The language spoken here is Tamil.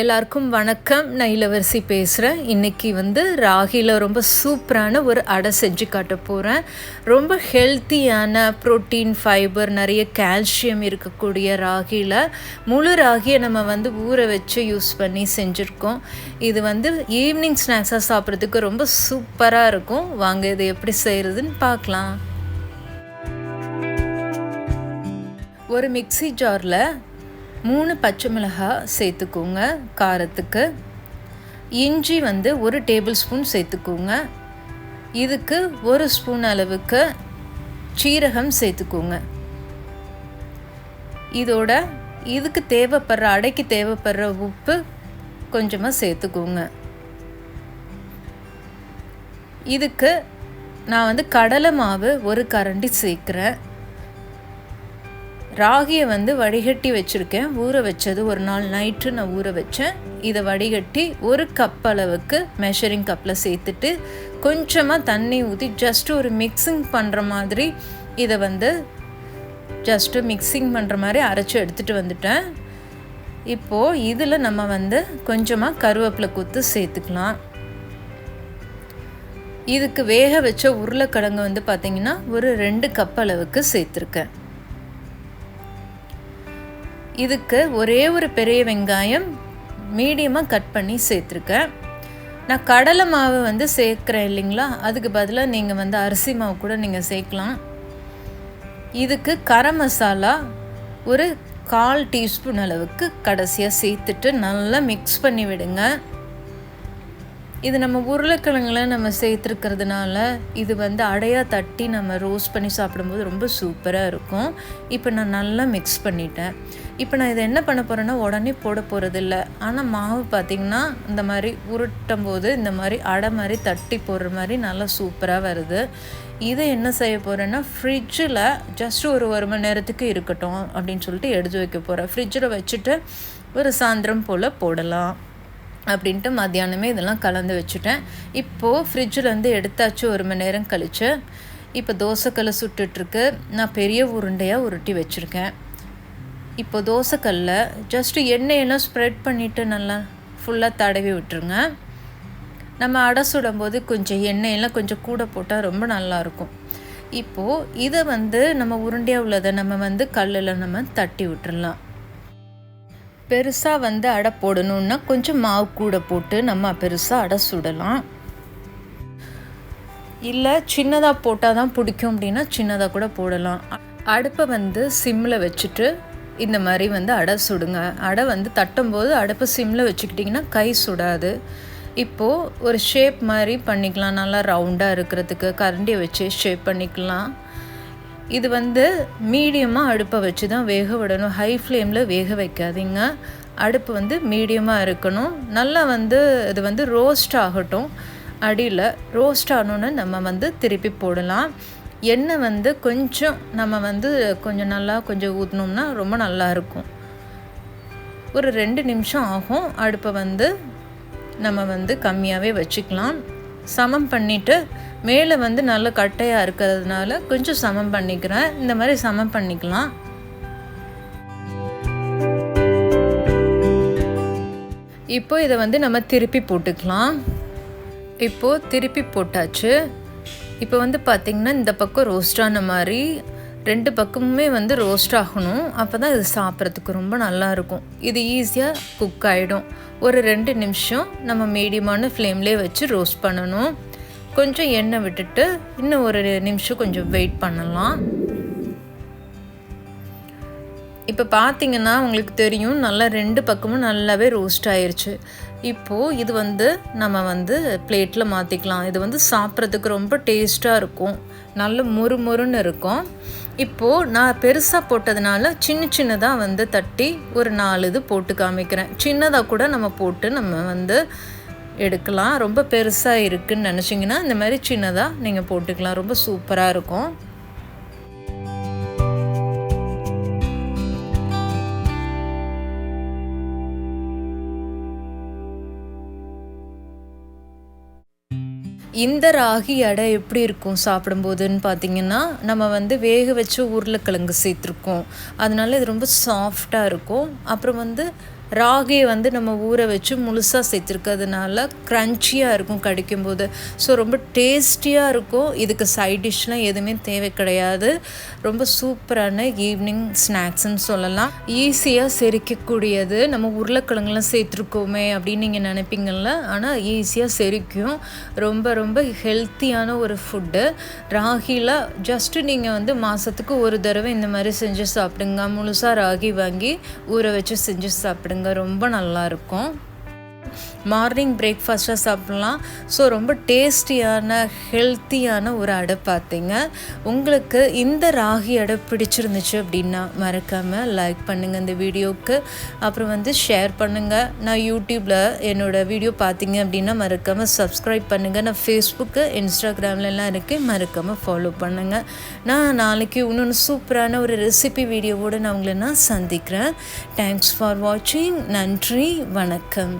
எல்லாருக்கும் வணக்கம். நான் இளவரசி பேசுகிறேன் இன்றைக்கி வந்து ராகியில் ரொம்ப சூப்பரான ஒரு அடை செஞ்சு காட்ட போகிறேன் ரொம்ப ஹெல்த்தியான ப்ரோட்டீன் ஃபைபர் நிறைய கால்சியம் இருக்கக்கூடிய ராகியில் முழு ராகியை நம்ம வந்து ஊற வச்சு யூஸ் பண்ணி செஞ்சுருக்கோம். இது வந்து ஈவினிங் ஸ்நாக்ஸாக சாப்பிட்றதுக்கு ரொம்ப சூப்பராக இருக்கும். வாங்க இதை எப்படி செய்கிறதுன்னு பார்க்கலாம். ஒரு மிக்சி ஜாரில் மூணு பச்சை மிளகாய் சேர்த்துக்கோங்க காரத்துக்கு. இஞ்சி வந்து ஒரு டேபிள் ஸ்பூன் சேர்த்துக்கோங்க. இதுக்கு ஒரு ஸ்பூன் அளவுக்கு சீரகம் சேர்த்துக்கோங்க. இதோட இதுக்கு தேவைப்படுற அடைக்கு தேவைப்படுற உப்பு கொஞ்சமாக சேர்த்துக்கோங்க. இதுக்கு நான் வந்து கடலை மாவு ஒரு கரண்டி சேர்க்குறேன். ராகியை வந்து வடிகட்டி வச்சுருக்கேன். ஊற வச்சது ஒரு நாள் நைட்டு நான் ஊற வச்சேன். இதை வடிகட்டி ஒரு கப் அளவுக்கு மெஷரிங் கப்பில் சேர்த்துட்டு கொஞ்சமாக தண்ணி ஊற்றி ஜஸ்ட் ஒரு மிக்சிங் பண்ணுற மாதிரி இதை வந்து ஜஸ்ட்டு மிக்சிங் பண்ணுற மாதிரி அரைச்சி எடுத்துகிட்டு வந்துட்டேன். இப்போது இதில் நம்ம வந்து கொஞ்சமாக கருவேப்பிலை குத்து சேர்த்துக்கலாம். இதுக்கு வேக வச்ச உருளைக்கிழங்கு வந்து பார்த்திங்கன்னா ஒரு ரெண்டு கப் அளவுக்கு சேர்த்துருக்கேன். இதுக்கு ஒரே ஒரு பெரிய வெங்காயம் மீடியமாக கட் பண்ணி சேர்த்துருக்கேன். நான் கடலை மாவு வந்து சேர்க்குறேன் இல்லைங்களா? அதுக்கு பதிலாக நீங்கள் வந்து அரிசி மாவு கூட நீங்கள் சேர்க்கலாம். இதுக்கு கரம் மசாலா ஒரு கால் டீஸ்பூன் அளவுக்கு கடைசியாக சேர்த்துட்டு நல்லா மிக்ஸ் பண்ணி விடுங்க. இது நம்ம உருளைக்கிழங்குல நம்ம சேர்த்துருக்கிறதுனால இது வந்து அடையாக தட்டி நம்ம ரோஸ்ட் பண்ணி சாப்பிடும்போது ரொம்ப சூப்பராக இருக்கும். இப்போ நான் நல்லா மிக்ஸ் பண்ணிட்டேன். இப்போ நான் இதை என்ன பண்ண போகிறேன்னா உடனே போட போகிறதில்ல ஆனால் மாவு பார்த்திங்கன்னா இந்த மாதிரி உருட்டும் போது இந்த மாதிரி அடை மாதிரி தட்டி போடுற மாதிரி நல்லா சூப்பராக வருது. இதை என்ன செய்ய போகிறேன்னா ஃப்ரிட்ஜில் ஜஸ்ட் ஒரு ஒரு மணி நேரத்துக்கு இருக்கட்டும் அப்படின்னு சொல்லிட்டு எடுத்து வைக்க போகிறேன் ஃப்ரிட்ஜில் வச்சுட்டு ஒரு சாயந்தரம் போல் போடலாம். அப்படின்ட்டு மத்தியானமே இதெல்லாம் கலந்து வச்சுட்டேன். இப்போது ஃப்ரிட்ஜிலேருந்து எடுத்தாச்சு ஒரு மணி நேரம் கழித்து இப்போ தோசைக்கல்லை சுட்டுட்ருக்கு. நான் பெரிய உருண்டையாக உருட்டி வச்சுருக்கேன். இப்போ தோசைக்கல்ல ஜஸ்ட்டு எண்ணெயெல்லாம் ஸ்ப்ரெட் பண்ணிவிட்டு நல்லா ஃபுல்லாக தடவி விட்டுருங்க. நம்ம அடை சுடும்போது கொஞ்சம் எண்ணெயெல்லாம் கொஞ்சம் கூட போட்டால் ரொம்ப நல்லாயிருக்கும். இப்போது இதை வந்து நம்ம உருண்டையாக உள்ளதை நம்ம வந்து கல்லில் நம்ம தட்டி விட்டுடலாம் பெருசாக வந்து அடை போடணுன்னா கொஞ்சம் மாவு கூட போட்டு நம்ம பெருசாக அடை சுடலாம். இல்லை சின்னதாக போட்டால் தான் பிடிக்கும் அப்படின்னா சின்னதாக கூட போடலாம். அடுப்பை வந்து சிம்மில் வச்சுட்டு இந்த மாதிரி வந்து அடை சுடுங்க. அடை வந்து தட்டும்போது அடுப்பை சிம்மில் வச்சுக்கிட்டிங்கன்னா கை சுடாது. இப்போது ஒரு ஷேப் மாதிரி பண்ணிக்கலாம். நல்லா ரவுண்டாக இருக்கிறதுக்கு கரண்டியை வச்சு ஷேப் பண்ணிக்கலாம். இது வந்து மீடியமாக அடுப்பை வச்சு தான் வேக விடணும். ஹை ஃப்ளேமில் வேக வைக்காதீங்க. அடுப்பு வந்து மீடியமாக இருக்கணும். நல்லா வந்து இது வந்து ரோஸ்ட் ஆகட்டும். அடியில் ரோஸ்ட் ஆகணுன்னு நம்ம வந்து திருப்பி போடலாம். எண்ணெய் வந்து கொஞ்சம் நம்ம வந்து கொஞ்சம் நல்லா கொஞ்சம் ஊற்றினோம்னா ரொம்ப நல்லாயிருக்கும் ஒரு ரெண்டு நிமிஷம் ஆகும். அடுப்பை வந்து நம்ம வந்து கம்மியாகவே வச்சுக்கலாம். சமம் பண்ணிவிட்டு மேலே வந்து நல்ல கட்டையாக இருக்கிறதுனால கொஞ்சம் சமம் பண்ணிக்கிறேன். இந்த மாதிரி சமம் பண்ணிக்கலாம். இப்போ இதை வந்து நம்ம திருப்பி போட்டுக்கலாம். இப்போது திருப்பி போட்டாச்சு. இப்போ வந்து பார்த்திங்கன்னா இந்த பக்கம் ரோஸ்டான மாதிரி ரெண்டு பக்கமுமே வந்து ரோஸ்ட் ஆகணும். அப்போ தான் இது சாப்பிட்றதுக்கு ரொம்ப நல்லாயிருக்கும் இது ஈஸியாக குக் ஆகிடும் ஒரு ரெண்டு நிமிஷம் நம்ம மீடியமான ஃப்ளேம்லேயே வச்சு ரோஸ்ட் பண்ணணும். கொஞ்சம் எண்ணெய் விட்டுட்டு இன்னும் ஒரு நிமிஷம் கொஞ்சம் வெயிட் பண்ணலாம். இப்போ பார்த்தீங்கன்னா உங்களுக்கு தெரியும் நல்லா ரெண்டு பக்கமும் நல்லாவே ரோஸ்ட் ஆயிடுச்சு இப்போது இது வந்து நம்ம வந்து பிளேட்டில் மாற்றிக்கலாம் இது வந்து சாப்பிட்றதுக்கு ரொம்ப டேஸ்ட்டாக இருக்கும். நல்ல முறுமுறுன்னு இருக்கும். இப்போது நான் பெருசாக போட்டதுனால சின்ன சின்னதாக வந்து தட்டி ஒரு நாலு இது போட்டு காமிக்கிறேன். சின்னதாக கூட நம்ம போட்டு நம்ம வந்து எடுக்கலாம். ரொம்ப பெருசாக இருக்குதுன்னு நினச்சிங்கன்னா இந்த மாதிரி சின்னதாக நீங்கள் போட்டுக்கலாம். ரொம்ப சூப்பராக இருக்கும். இந்த ராகி அடை எப்படி இருக்கும் சாப்பிடும்போதுன்னு பார்த்தீங்கன்னா நம்ம வந்து வேக வச்சு உருளைக்கிழங்கு சேர்த்துருக்கோம். அதனால இது ரொம்ப சாஃப்டாக இருக்கும். அப்புறம் வந்து ராகியை வந்து நம்ம ஊற வச்சு முழுசாக சேர்த்துருக்கிறதுனால க்ரன்ச்சியாக இருக்கும் கடிக்கும்போது. ஸோ ரொம்ப டேஸ்டியாக இருக்கும். இதுக்கு சைட் டிஷ்லாம் எதுவுமே தேவை கிடையாது. ரொம்ப சூப்பரான ஈவினிங் ஸ்நாக்ஸ்ன்னு சொல்லலாம். ஈஸியாக செரிக்கக்கூடியது. நம்ம உருளைக்கிழங்குலாம் சேர்த்துருக்கோமே அப்படின்னு நீங்கள் நினைப்பீங்கள்ல ஆனால் ஈஸியாக செரிக்கும். ரொம்ப ரொம்ப ஹெல்த்தியான ஒரு ஃபுட்டு ராகியில் ஜஸ்ட்டு நீங்கள் வந்து மாதத்துக்கு ஒரு தடவை இந்த மாதிரி செஞ்சு சாப்பிடுங்க. முழுசாக ராகி வாங்கி ஊற வச்சு செஞ்சு சாப்பிடுங்க. ரொம்ப நல்லாயிருக்கும். மார்னிங் பிரேக்ஃபாஸ்ட்டாக சாப்பிட்லாம். ஸோ ரொம்ப டேஸ்டியான ஹெல்த்தியான ஒரு அடை பார்த்தீங்க. உங்களுக்கு இந்த ராகி அடை பிடிச்சிருந்துச்சு அப்படின்னா மறக்காமல் லைக் பண்ணுங்கள் இந்த வீடியோவுக்கு அப்புறம் வந்து ஷேர் பண்ணுங்கள் நான் யூடியூப்பில் என்னோடய வீடியோ பார்த்தீங்க அப்படின்னா மறக்காமல் சப்ஸ்கிரைப் பண்ணுங்கள் நான் ஃபேஸ்புக்கு இன்ஸ்டாகிராம்லலாம் இருக்கேன் மறக்காமல் ஃபாலோ பண்ணுங்கள் நான் நாளைக்கு இன்னொன்று சூப்பரான ஒரு ரெசிபி வீடியோவோடு நான் உங்களை நான் சந்திக்கிறேன். தேங்க்ஸ் ஃபார் வாட்சிங் நன்றி. வணக்கம்.